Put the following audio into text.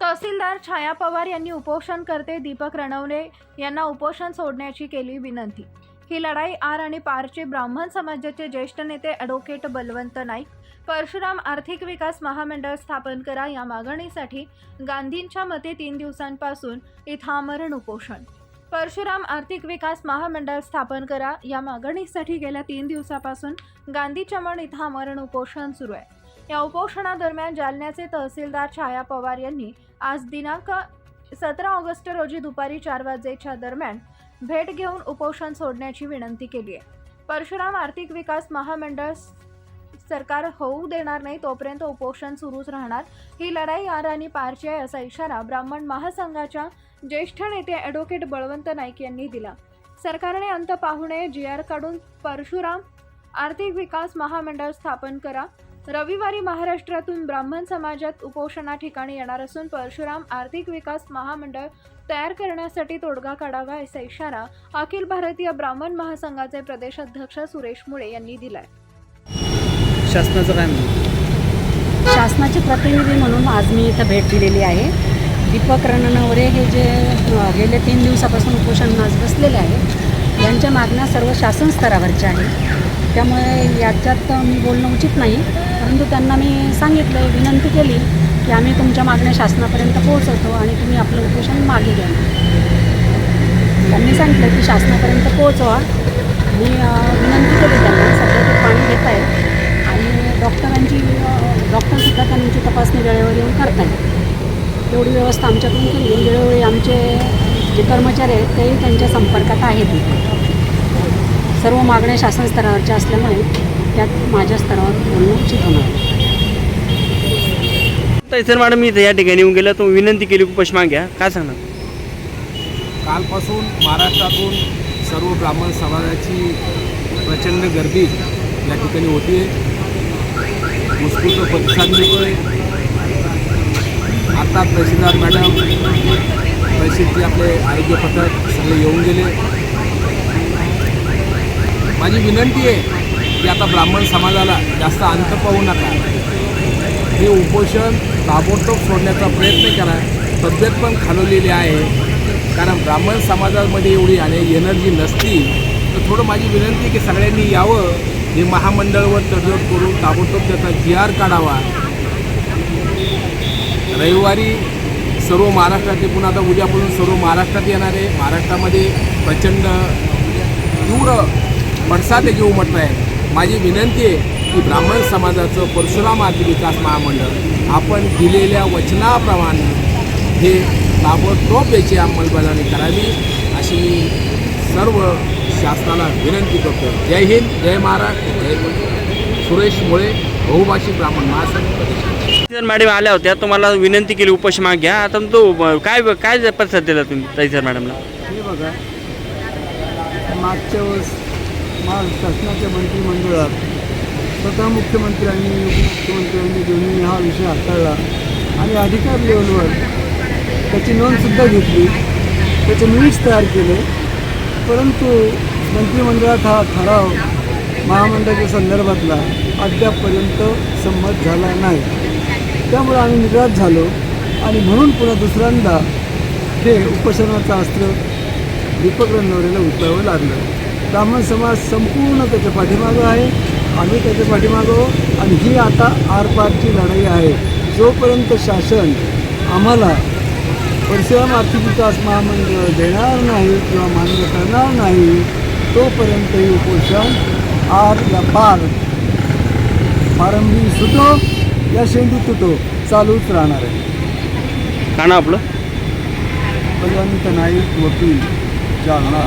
तहसीलदार छाया पवार यांनी उपोषणकर्ते दीपक रणवणे यांना उपोषण सोडण्याची केली विनंती. ही लढाई आर आणि पारचे ब्राह्मण समाजाचे ज्येष्ठ नेते ॲडव्होकेट बलवंत नाईक परशुराम आर्थिक विकास महामंडळ स्थापन करा या मागणीसाठी गांधींच्या मते तीन दिवसांपासून इथं आमरण उपोषण. परशुराम आर्थिक विकास महामंडळ स्थापन करा या मागणीसाठी गेल्या तीन दिवसापासून गांधीच्या चमण इथं आमरण उपोषण सुरू आहे. या उपोषणादरम्यान जालन्याचे तहसीलदार छाया पवार यांनी आज दिनांक सतरा ऑगस्ट रोजी दुपारी चार वाजेच्या दरम्यान भेट घेऊन उपोषण सोडण्याची विनंती केली आहे. परशुराम आर्थिक विकास महामंडळ सरकार होऊ देणार नाही तोपर्यंत उपोषण सुरूच राहणार. ही लढाई आर आणि पारची आहे असा इशारा ब्राह्मण महासंघाच्या ज्येष्ठ नेते ॲडव्होकेट बळवंत नाईक यांनी दिला. सरकारने अंत पाहू नये जी आर काढून परशुराम आर्थिक विकास महामंडळ स्थापन करा. रविवारी महाराष्ट्रातून ब्राह्मण समाजात उपोषणा ठिकाणी येणार असून परशुराम आर्थिक विकास महामंडळ तयार करण्यासाठी तोडगा काढावा असा इशारा अखिल भारतीय ब्राह्मण महासंघाचे प्रदेशाध्यक्ष सुरेश मुळे यांनी दिलाय. शासनाचं काय शासनाचे प्रतिनिधी म्हणून आज मी इथं भेट दिलेली आहे. दीपक रणनवरे हे जे गेले तीन दिवसापासून उपोषण आज बसलेले आहे यांच्या मागण्या सर्व शासन स्तरावरच्या आहे त्यामुळे याच्यात मी बोलणं उचित नाही. परंतु त्यांना मी सांगितलं विनंती केली की आम्ही तुमच्या मागण्या शासनापर्यंत पोहोचवतो आणि तुम्ही आपलं उपोषण मागे घ्या. त्यांनी सांगितलं की शासनापर्यंत पोहोचवा. मी विनंती केली त्यांना सध्या ते पाणी घेत आहे आणि डॉक्टरांची डॉक्टरसुद्धा त्यांची तपासणी वेळेवर येऊन करत आहेत तेवढी व्यवस्था आमच्याकडून केली. वेळोवेळी आमचे जे कर्मचारी आहेत तेही त्यांच्या संपर्कात आहेत. सर्व मागण्या शासन स्तरावरच्या असल्यामुळे त्यात माझ्या स्तरावर बोलणं उचित होणार. आहे. सर मॅडम मी इथं या ठिकाणी येऊन गेलं. तो विनंती केली उपोष माग्या काय सांगणार? कालपासून महाराष्ट्रातून सर्व ब्राह्मण समाजाची प्रचंड गर्दी या ठिकाणी होती. उत्स्फूर्त प्रतिसाद मिळतोय. आता तहसीलदार मॅडम तहसीलचे आपले आरोग्य पथक सगळे येऊन गेले. माझी विनंती आहे की आता ब्राह्मण समाजाला जास्त अंत पाहू नका. हे उपोषण ताबडतोब सोडण्याचा प्रयत्न करा. तब्येत पण खालवलेली आहे. कारण ब्राह्मण समाजामध्ये एवढी आणि एनर्जी नसती. तर थोडं माझी विनंती आहे की सगळ्यांनी यावं. हे महामंडळवर तडजोड करून ताबडतोब त्याचा जी आर काढावा. रविवारी सर्व महाराष्ट्रात पुन्हा आता उद्यापासून सर्व महाराष्ट्रात येणार आहे. महाराष्ट्रामध्ये प्रचंड तीव्र पडसाद उमटलं आहे माझी विनंती आहे की ब्राह्मण समाजाचं परशुराम आर्थिक विकास महामंडळ आपण दिलेल्या वचनाप्रमाणे हे ताबडतोब याची अंमलबजावणी करावी अशी मी सर्व शासनाला विनंती करतो. जय हिंद जय महाराष्ट्र जय. सुरेश मुळे बहुभाषिक ब्राह्मण महासंघ प्रदेश सर मॅडम आल्या होत्या तुम्हाला विनंती केली उपोष माग्या आता तो काय काय प्रतिसाद दिला तुम्ही ताई सर मॅडमला? हे बघा मागच्या वेळेस महाराष्ट्र शासनाच्या मंत्रिमंडळात स्वतः मुख्यमंत्र्यांनी उपमुख्यमंत्र्यांनी दोन्ही हा विषय हाताळला. आणि अधिकार लेवलवर त्याची नोंदसुद्धा घेतली. त्याचे मिनिट्स तयार केले. परंतु मंत्रिमंडळात हा ठराव महामंडळाच्या संदर्भातला अद्यापपर्यंत संमत झाला नाही. त्यामुळे आम्ही निराश झालो आणि म्हणून पुन्हा दुसऱ्यांदा हे उपोषणाचं अस्त्र दीपक रणनवरेला उचलावं लागलं. ब्राह्मण समाज संपूर्ण त्याच्या पाठीमागं आहे. आम्ही त्याच्या मागं आहोत. आणि ही आता आरपारची लढाई आहे. जोपर्यंत शासन आम्हाला परशुराम आर्थिक विकास महामंडळ देणार नाही किंवा मान्य करणार नाही तोपर्यंत हे उपोषण आर या पार. पारंबी सुटो या शेंडी तुटो चालूच राहणार आहे. का ना आपलं? बलवंत नाईक वकील जालना.